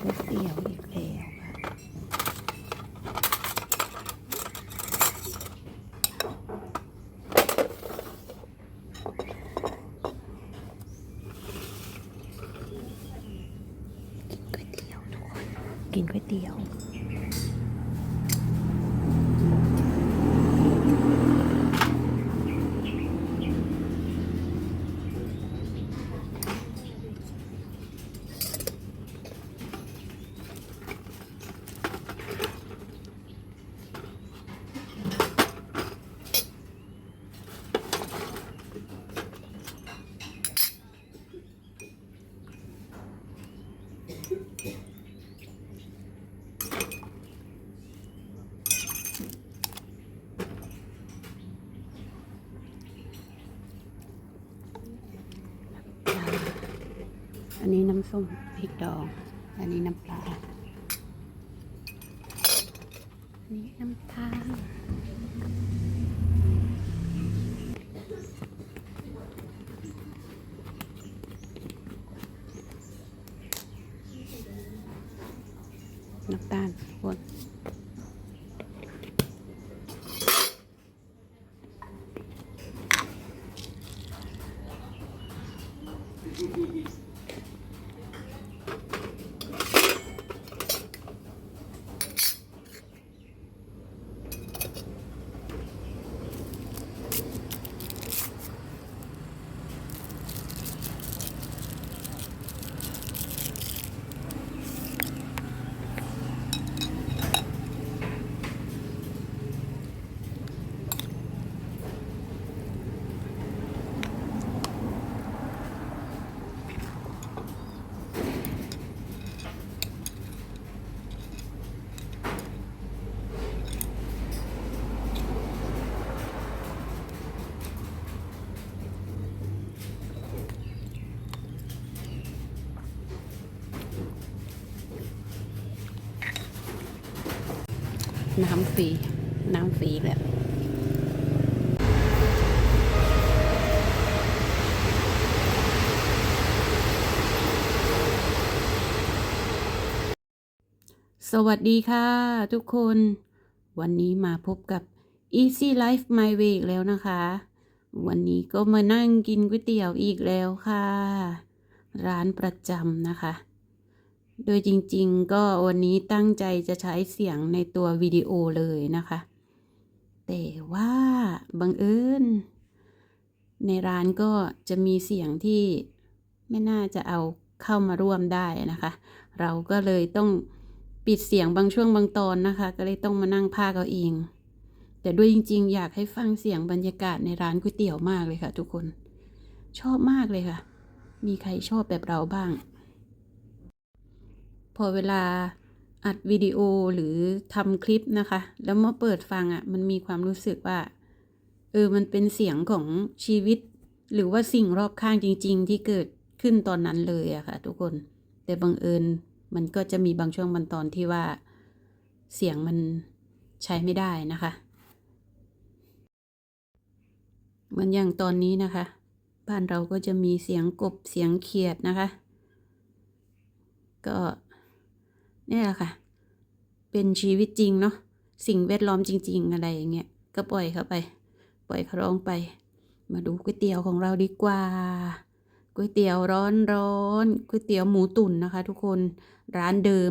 ก๋วยเตี๋ยวอีกแล้วค่ะกินก๋วยเตี๋ยวทุกคน กินก๋วยเตี๋ยว อันนี้น้ำส้มพริกดอง อันนี้น้ำปลา อันนี้น้ำตาลน้ำตาลบน น้ำฟรี น้ำฟรีเลยสวัสดีค่ะทุกคน วันนี้มาพบกับ Easy Life My Way อีกแล้วนะคะ วันนี้ก็มานั่งกินก๋วยเตี๋ยวอีกแล้วค่ะ ร้านประจำนะคะ โดยจริงๆ ก็วันนี้ตั้งใจจะใช้เสียงในตัววิดีโอเลยนะคะ แต่ว่าบังเอิญในร้านก็จะมีเสียงที่ไม่น่าจะเอาเข้ามาร่วมได้นะคะ เราก็เลยต้องปิดเสียงบางช่วงบางตอนนะคะ ก็เลยต้องมานั่งพากเอาเอง แต่ด้วยจริง ๆ อยากให้ฟังเสียงบรรยากาศในร้านก๋วยเตี๋ยวมากเลยค่ะ ทุกคน ชอบมากเลยค่ะ มีใครชอบแบบเราบ้าง อเวลาอัดวิดีโอหรือทำคลิปนะคะ แล้วมาเปิดฟังอะ่ะ มันมีความรู้สึกว่า เออ มันเป็นเสียงของชีวิต หรือว่าสิ่งรอบข้างจริง ๆ ที่เกิดขึ้นตอนนั้นเลยอะค่ะ ทุกคน แต่บังเอิญมันก็จะมีบางช่วงบางตอนที่ว่า เสียงมันใช้ไม่ได้นะคะเหมือนอย่างตอนนี้นะคะ บ้านเราก็จะมีเสียงกบเสียงเขียดนะคะ ก็ นี่แหละค่ะ เป็นชีวิตจริงเนาะสิ่งแวดล้อมจริง ๆ อะไรอย่างเงี้ยก็ปล่อยเขาไป ปล่อยเขาร้องไป มาดูก๋วยเตี๋ยวของเราดีกว่าก๋วยเตี๋ยวร้อนร้อนๆก๋วยเตี๋ยวหมูตุ๋นนะคะ ทุกคนร้านเดิม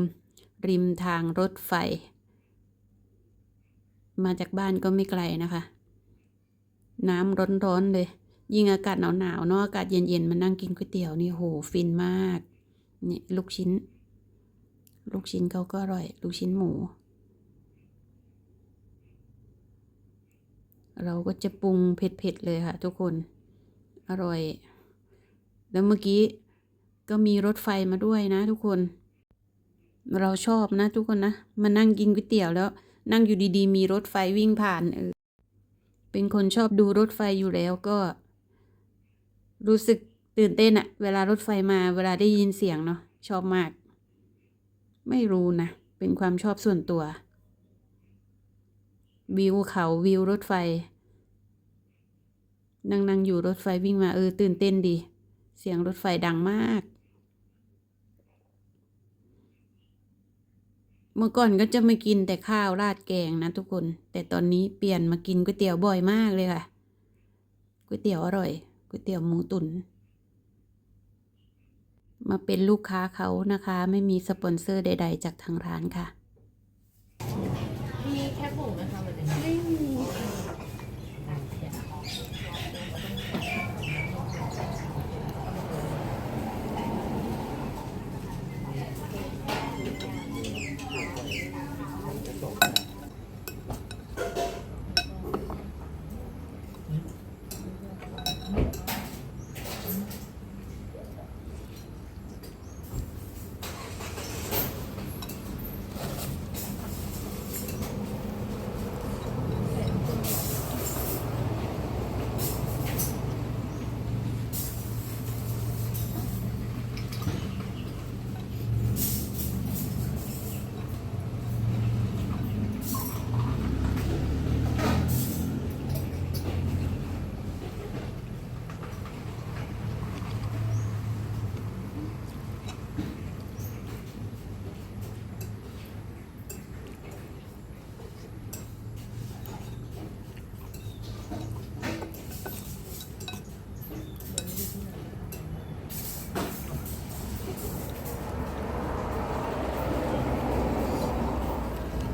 ริมทางรถไฟ มาจากบ้านก็ไม่ไกลนะคะ น้ำร้อนๆเลย ยิ่งอากาศหนาวๆเนาะอากาศเย็นๆมานั่งกินก๋วยเตี๋ยวนี่โหฟินมากนี่ลูกชิ้น ลูกชิ้นเขาก็อร่อย ลูกชิ้นหมู เราก็จะปรุงเผ็ดๆเลยค่ะทุกคน อร่อย แล้วเมื่อกี้ก็มีรถไฟมาด้วยนะทุกคน เราชอบนะทุกคนนะ มานั่งกินก๋วยเตี๋ยวแล้ว นั่งอยู่ดีๆ มีรถไฟวิ่งผ่านเออเป็นคนชอบดูรถไฟอยู่แล้วก็ รู้สึกตื่นเต้นอะเวลารถไฟมาเวลาได้ยินเสียงเนาะชอบมาก ไม่รู้นะ เป็นความชอบส่วนตัว วิวเขาวิวรถไฟ นั่งนั่งอยู่รถไฟวิ่งมาเออตื่นเต้นดี เสียงรถไฟดังมาก เมื่อก่อนก็จะมากินแต่ข้าวราดแกงนะทุกคน แต่ตอนนี้เปลี่ยนมากินก๋วยเตี๋ยวบ่อยมากเลยค่ะ ก๋วยเตี๋ยวอร่อย ก๋วยเตี๋ยวหมูตุน มาเป็นลูกค้าเขานะคะ ไม่มีสปอนเซอร์ใด ๆ จากทางร้านค่ะ มีแค่ผงนะคะวันนี้ไม่มี ก๋วย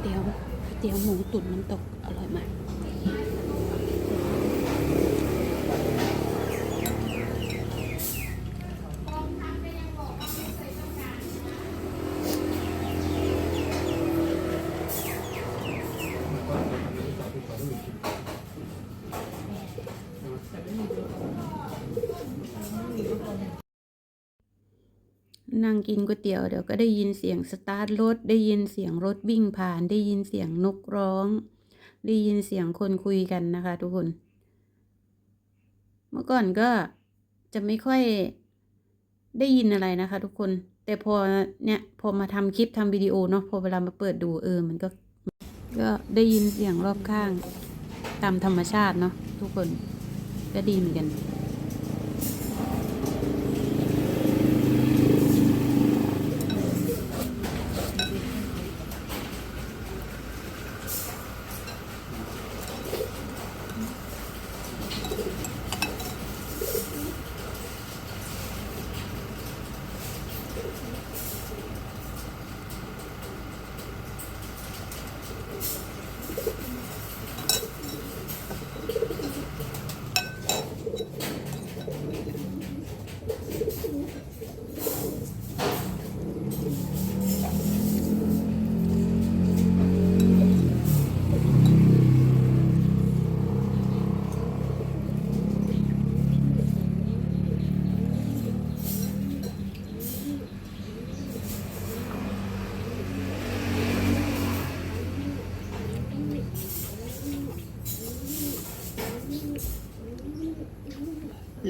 เตี๋ยวก๋วยเตี๋ยวหมูตุ๋นน้ำตกอร่อยมาก นั่งกินก๋วยเตี๋ยวเดี๋ยวก็ได้ยินเสียงสตาร์ทรถ ได้ยินเสียงรถวิ่งผ่าน ได้ยินเสียงนกร้อง ได้ยินเสียงคนคุยกันนะคะ ทุกคน เมื่อก่อนก็จะไม่ค่อยได้ยินอะไรนะคะ ทุกคน แต่พอเนี่ยพอมาทำคลิปทำวิดีโอเนาะพอเวลามาเปิดดูเออมันก็ ก็ได้ยินเสียงรอบข้าง ตามธรรมชาติเนาะทุกคนก็ดีเหมือนกัน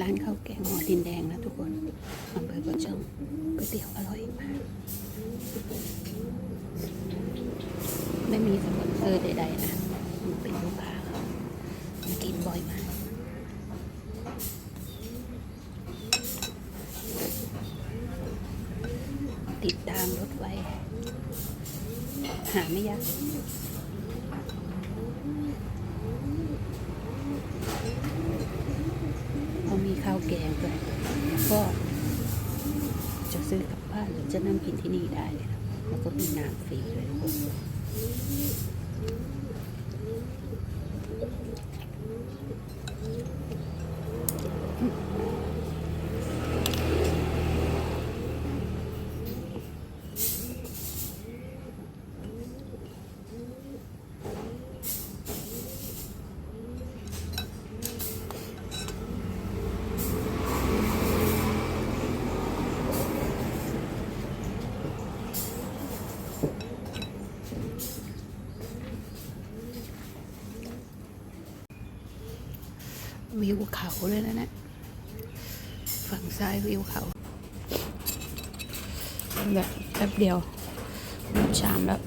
ร้านข้าวแกงหมอดินแดงนะทุกคนอำเภอประจงก๋วยเตี๋ยวอร่อยมาก ไม่มีสปอนเซอร์ใดๆนะมันเป็นลูกค้าเขามากินบ่อยมากติดตามรถไว้ หาไม่ยาก เขามีข้าวแกงด้วยก็จะซื้อกลับบ้านหรือ จะนั่งกินที่นี่ได้เลยแล้วก็มีน้ำฟรีเลยทุกคน วิวเขาเลยนะเนี่ยฝั่งซ้ายวิวเขาแบบแป๊บเดียวหมดชามแล้ว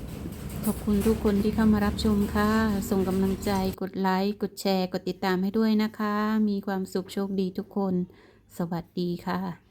ขอบคุณทุกคนที่เข้ามารับชมค่ะ ส่งกำลังใจกดไลค์ กดแชร์ กดติดตามให้ด้วยนะคะ มีความสุขโชคดีทุกคน สวัสดีค่ะ